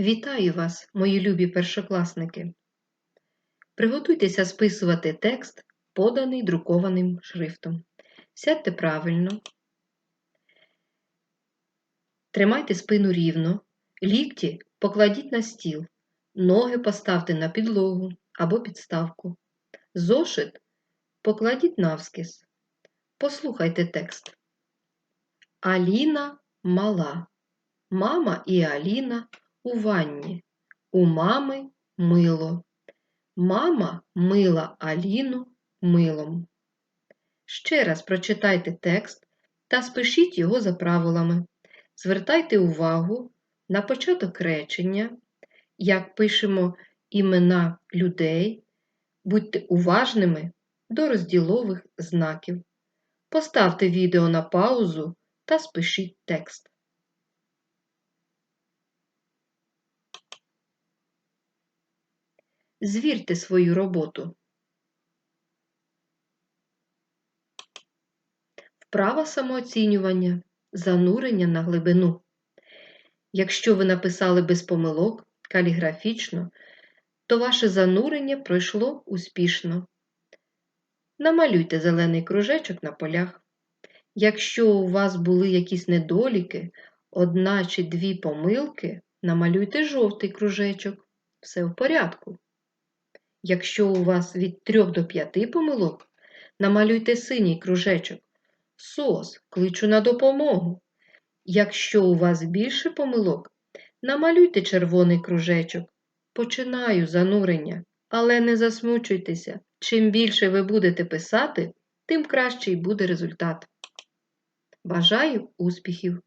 Вітаю вас, мої любі першокласники! Приготуйтеся списувати текст, поданий друкованим шрифтом. Сядьте правильно, тримайте спину рівно, лікті покладіть на стіл, ноги поставте на підлогу або підставку. Зошит покладіть навскіз. Послухайте текст. Аліна мала. Мама і Аліна у ванні. У мами мило. Мама мила Аліну милом. Ще раз прочитайте текст та спишіть його за правилами. Звертайте увагу на початок речення, як пишемо імена людей. Будьте уважними до розділових знаків. Поставте відео на паузу та спишіть текст. Звірте свою роботу. Вправа самооцінювання, занурення на глибину. Якщо ви написали без помилок, каліграфічно, то ваше занурення пройшло успішно. Намалюйте зелений кружечок на полях. Якщо у вас були якісь недоліки, одна чи дві помилки, намалюйте жовтий кружечок. Все в порядку. Якщо у вас від 3 до 5 помилок, намалюйте синій кружечок. Сос, кличу на допомогу. Якщо у вас більше помилок, намалюйте червоний кружечок. Починаю занурення, але не засмучуйтеся. Чим більше ви будете писати, тим кращий буде результат. Бажаю успіхів!